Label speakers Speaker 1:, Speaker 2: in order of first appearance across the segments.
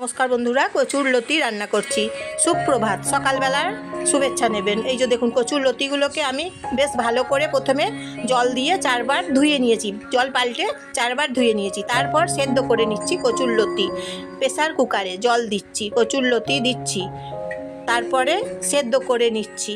Speaker 1: নমস্কার বন্ধুরা, কচুর লতি রান্না করছি। সুপ্রভাত, সকালবেলার শুভেচ্ছা নেবেন। এই যে দেখুন, কচুর লতিগুলোকে আমি বেশ ভালো করে প্রথমে জল দিয়ে চারবার ধুয়ে নিয়েছি। জল পাল্টে চারবার ধুয়ে নিয়েছি। তারপর সেদ্ধ করে নিচ্ছি কচুর লতি। প্রেসার কুকারে জল দিচ্ছি, কচুর লতি দিচ্ছি। তারপরে সেদ্ধ করে নিচ্ছি।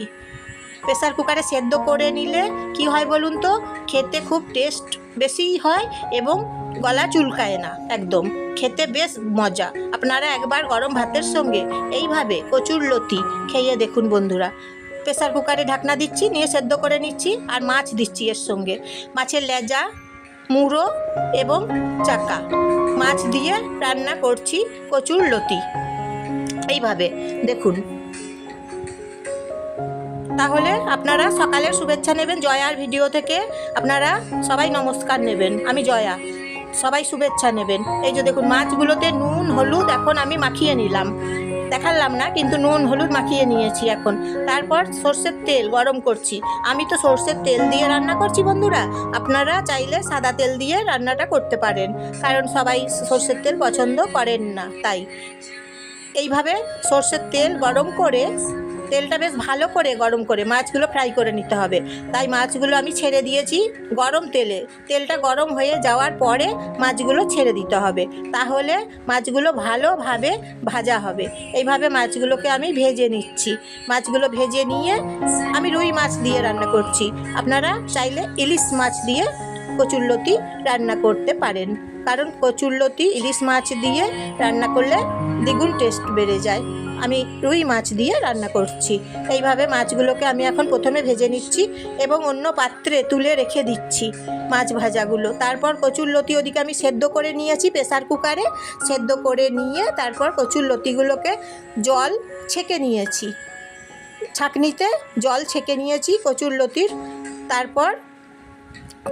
Speaker 1: প্রেসার কুকারে সেদ্ধ করে নিলে কি হয় বলুন তো? খেতে খুব টেস্ট বেশি হয় এবং গলা চুলকায় না, একদম। খেতে বেশ মজা। আপনারা একবার গরম ভাতের সঙ্গে এইভাবে কচুর লতি খেয়ে দেখুন বন্ধুরা। প্রেসার কুকারে ঢাকনা দিচ্ছি, নিয়ে সেদ্ধ করে নিচ্ছি আর মাছ দিচ্ছি এর সঙ্গে। মাছের লেজা, মুড়ো এবং চাকা। মাছ দিয়ে রান্না করছি কচুর লতি। এইভাবে, দেখুন। তাহলে আপনারা সকালে শুভেচ্ছা নেবেন, জয়ার ভিডিও থেকে আপনারা সবাই নমস্কার নেবেন। আমি জয়া। সবাই শুভেচ্ছা নেবেন। এই যে দেখুন, মাছগুলোতে নুন, হলুদ এখন আমি মাখিয়ে নিলাম। দেখালাম না, কিন্তু নুন, হলুদ মাখিয়ে নিয়েছি এখন। তারপর সর্ষের তেল গরম করছি। আমি তো সর্ষের তেল দিয়ে রান্না করছি বন্ধুরা। আপনারা চাইলে সাদা তেল দিয়ে রান্নাটা করতে পারেন। কারণ সবাই সর্ষের তেল পছন্দ করেন না, তাই। এইভাবে সর্ষের তেল গরম করে তেলটা বেশ ভালো করে গরম করে মাছগুলো ফ্রাই করে নিতে হবে। তাই মাছগুলো আমি ছেড়ে দিয়েছি গরম তেলে। তেলটা গরম হয়ে যাওয়ার পরে মাছগুলো ছেড়ে দিতে হবে। তাহলে মাছগুলো ভালোভাবে ভাজা হবে। এইভাবে মাছগুলোকে আমি ভেজে নিচ্ছি। মাছগুলো ভেজে নিয়ে আমি রুই মাছ দিয়ে রান্না করছি। আপনারা চাইলে ইলিশ মাছ দিয়ে কচুরলতি রান্না করতে পারেন। কারণ কচুরলতি, ইলিশ মাছ দিয়ে রান্না করলে দ্বিগুণ টেস্ট বেড়ে যায়। আমি রুই মাছ দিয়ে রান্না করছি। এইভাবে মাছগুলোকে আমি এখন প্রথমে ভেজে নিচ্ছি এবং অন্য পাত্রে তুলে রেখে দিচ্ছি মাছ ভাজাগুলো। তারপর কচুর লতি ওদিকে আমি সেদ্ধ করে নিয়েছি প্রেসার কুকারে। সেদ্ধ করে নিয়ে তারপর কচুর লতিগুলোকে জল ছেঁকে নিয়েছি। ছাঁকনিতে জল ছেঁকে নিয়েছি কচুর লতির। তারপর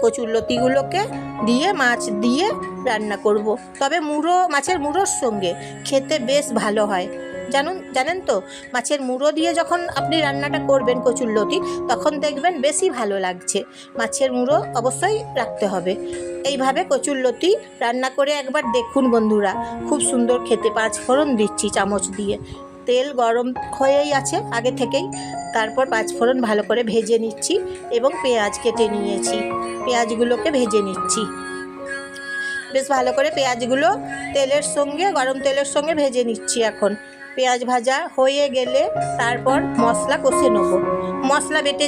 Speaker 1: কচুর লতিগুলোকে দিয়ে মাছ দিয়ে রান্না করব। তবে মুড়ো, মাছের মুড়োর সঙ্গে খেতে বেশ ভালো হয়। জানুন, জানেন তো, মাছের মুড়ো দিয়ে যখন আপনি রান্নাটা করবেন কচুর লতি, তখন দেখবেন বেশি ভালো লাগছে। মাছের মুড়ো অবশ্যই রাখতে হবে। এইভাবে কচুর লতি রান্না করে একবার দেখুন বন্ধুরা, খুব সুন্দর খেতে পাঁচ ফোড়ন দিচ্ছি চামচ দিয়ে। তেল গরম হয়েই আছে আগে থেকেই, তারপর পাঁচ ফোড়ন ভালো করে ভেজে নিচ্ছি এবং পেঁয়াজ কেটে নিয়েছি। পেঁয়াজগুলোকে ভেজে নিচ্ছি। বেশ ভালো করে পেঁয়াজগুলো তেলের সঙ্গে, গরম তেলের সঙ্গে ভেজে নিচ্ছি এখন। পেঁয়াজ ভাজা হয়ে গেলে তারপর মশলা কষে নেব। মশলা বেটে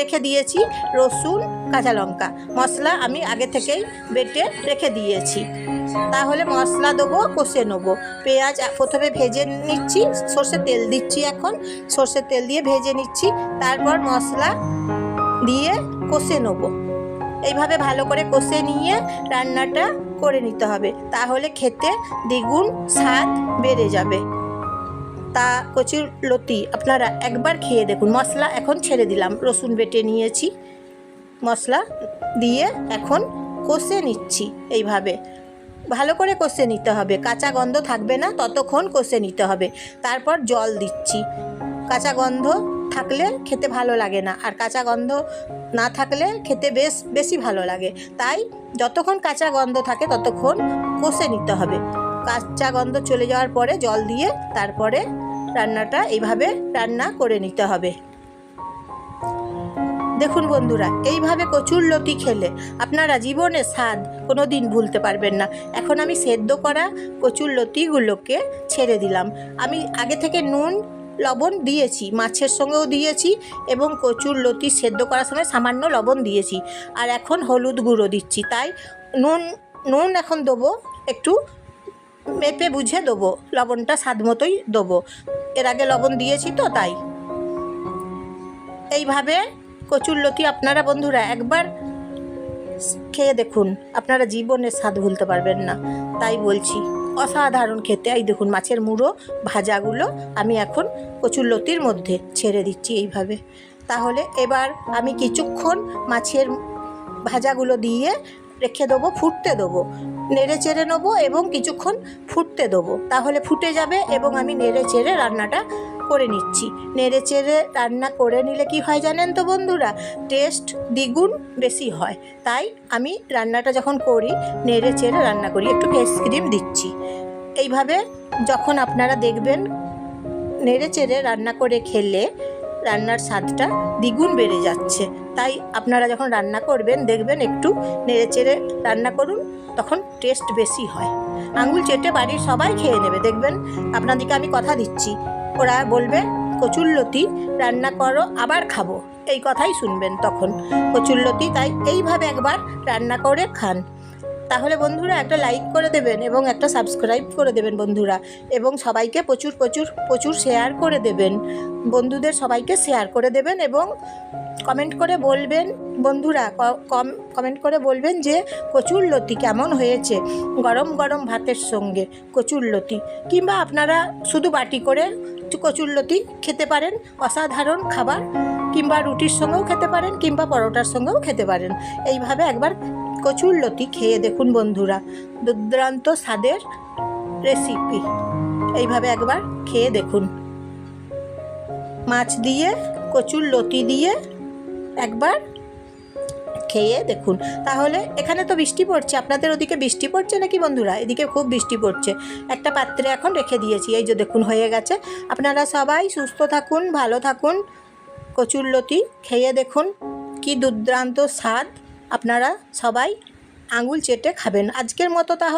Speaker 1: রেখে দিয়েছি রসুন, কাঁচা লঙ্কা। মশলা আমি আগে থেকেই বেটে রেখে দিয়েছি। তাহলে মশলা দেবো, কষে নেব। পেঁয়াজ প্রথমে ভেজে নিচ্ছি সর্ষের তেল দিচ্ছি এখন। সর্ষের তেল দিয়ে ভেজে নিচ্ছি, তারপর মশলা দিয়ে কষে নেব। এইভাবে ভালো করে কষে নিয়ে রান্নাটা করে নিতে হবে। তাহলে খেতে দ্বিগুণ স্বাদ বেড়ে যাবে। তা কচুর লতি আপনারা একবার খেয়ে দেখুন। মশলা এখন ছেড়ে দিলাম। রসুন বেটে নিয়েছি। মশলা দিয়ে এখন কষে নিচ্ছি এইভাবে। ভালো করে কষে নিতে হবে। কাঁচা গন্ধ থাকবে না, ততক্ষণ কষে নিতে হবে। তারপর জল দিচ্ছি। কাঁচা গন্ধ থাকলে খেতে ভালো লাগে না। আর কাঁচা গন্ধ না থাকলে খেতে বেশ, বেশি ভালো লাগে। তাই যতক্ষণ কাঁচা গন্ধ থাকে ততক্ষণ কষে নিতে হবে। কাঁচা গন্ধ চলে যাওয়ার পরে জল দিয়ে তারপরে রান্নাটা এইভাবে রান্না করে নিতে হবে। দেখুন বন্ধুরা, এইভাবে কচুর লতি খেলে আপনারা জীবনে স্বাদ কোনো দিন ভুলতে পারবেন না। এখন আমি সেদ্ধ করা কচুর লতিগুলোকে ছেড়ে দিলাম। আমি আগে থেকে নুন, লবণ দিয়েছি, মাছের সঙ্গেও দিয়েছি এবং কচুর লতি সেদ্ধ করার সময় সামান্য লবণ দিয়েছি। আর এখন হলুদ গুঁড়ো দিচ্ছি। তাই নুন নুন এখন দেবো একটু মেপে বুঝে দেবো। লবণটা স্বাদ মতোই দেবো। এর আগে লবণ দিয়েছি তো, তাই। এইভাবে কচুর লতি আপনারা বন্ধুরা একবার খেয়ে দেখুন। আপনারা জীবনের স্বাদ ভুলতে পারবেন না। তাই বলছি, অসাধারণ খেতে। এই দেখুন, মাছের মুড়ো, ভাজাগুলো আমি এখন কচুর লতির মধ্যে ছেড়ে দিচ্ছি এইভাবে। তাহলে এবার আমি কিছুক্ষণ মাছের ভাজাগুলো দিয়ে রেখে দেবো, ফুটতে দেবো। নেড়ে চেড়ে নেব এবং কিছুক্ষণ ফুটতে দেবো। তাহলে ফুটে যাবে এবং আমি নেড়ে চেড়ে রান্নাটা করে নিচ্ছি। নেড়ে চেড়ে রান্না করে নিলে কি হয় জানেন তো বন্ধুরা? টেস্ট দ্বিগুণ বেশি হয়। তাই আমি রান্নাটা যখন করি, নেড়ে চেড়ে রান্না করি, একটু ফেস ক্রিম দিচ্ছি। এইভাবে যখন আপনারা দেখবেন, নেড়ে চেড়ে রান্না করে খেলে রান্নার স্বাদটা দ্বিগুণ বেড়ে যাচ্ছে। তাই আপনারা যখন রান্না করবেন, দেখবেন একটু নেড়ে চেড়ে রান্না করুন, তখন টেস্ট বেশি হয়। আঙুল চেটে বাড়ির সবাই খেয়ে নেবে। দেখবেন আপনাদেরকে আমি কথা দিচ্ছি। ওরা বলবে কচুল্লতি রান্না করো, আবার খাব। এই কথাই শুনবেন তখন। কচুল্লতি তাই এইভাবে একবার রান্না করে খান। তাহলে বন্ধুরা একটা লাইক করে দেবেন এবং একটা সাবস্ক্রাইব করে দেবেন বন্ধুরা। এবং সবাইকে প্রচুর প্রচুর প্রচুর শেয়ার করে দেবেন। বন্ধুদের সবাইকে শেয়ার করে দেবেন এবং কমেন্ট করে বলবেন বন্ধুরা কম কমেন্ট করে বলবেন যে কচুর লতি কেমন হয়েছে? গরম গরম ভাতের সঙ্গে কচুর লতি। কিংবা আপনারা শুধু বাটি করে কচুর লতি খেতে পারেন, অসাধারণ খাবার। কিংবা রুটির সঙ্গেও খেতে পারেন, কিংবা পরোটার সঙ্গেও খেতে পারেন। এইভাবে একবার কচুর লতি খেয়ে দেখুন বন্ধুরা। দুর্দান্ত স্বাদের রেসিপি এইভাবে একবার খেয়ে দেখুন। মাছ দিয়ে কচুর লতি দিয়ে একবার খেয়ে দেখুন। তাহলে এখানে তো বৃষ্টি পড়ছে, আপনাদের ওদিকে বৃষ্টি পড়ছে নাকি বন্ধুরা? এদিকে খুব বৃষ্টি পড়ছে। একটা পাত্রে এখন রেখে দিয়েছি, এই যে দেখুন হয়ে গেছে। আপনারা সবাই সুস্থ থাকুন, ভালো থাকুন কচুর লতি খেয়ে দেখুন, কি দুর্দান্ত স্বাদ। আপনারা সবাই আঙুল চেটে খাবেন। আজকের মতো তাহলে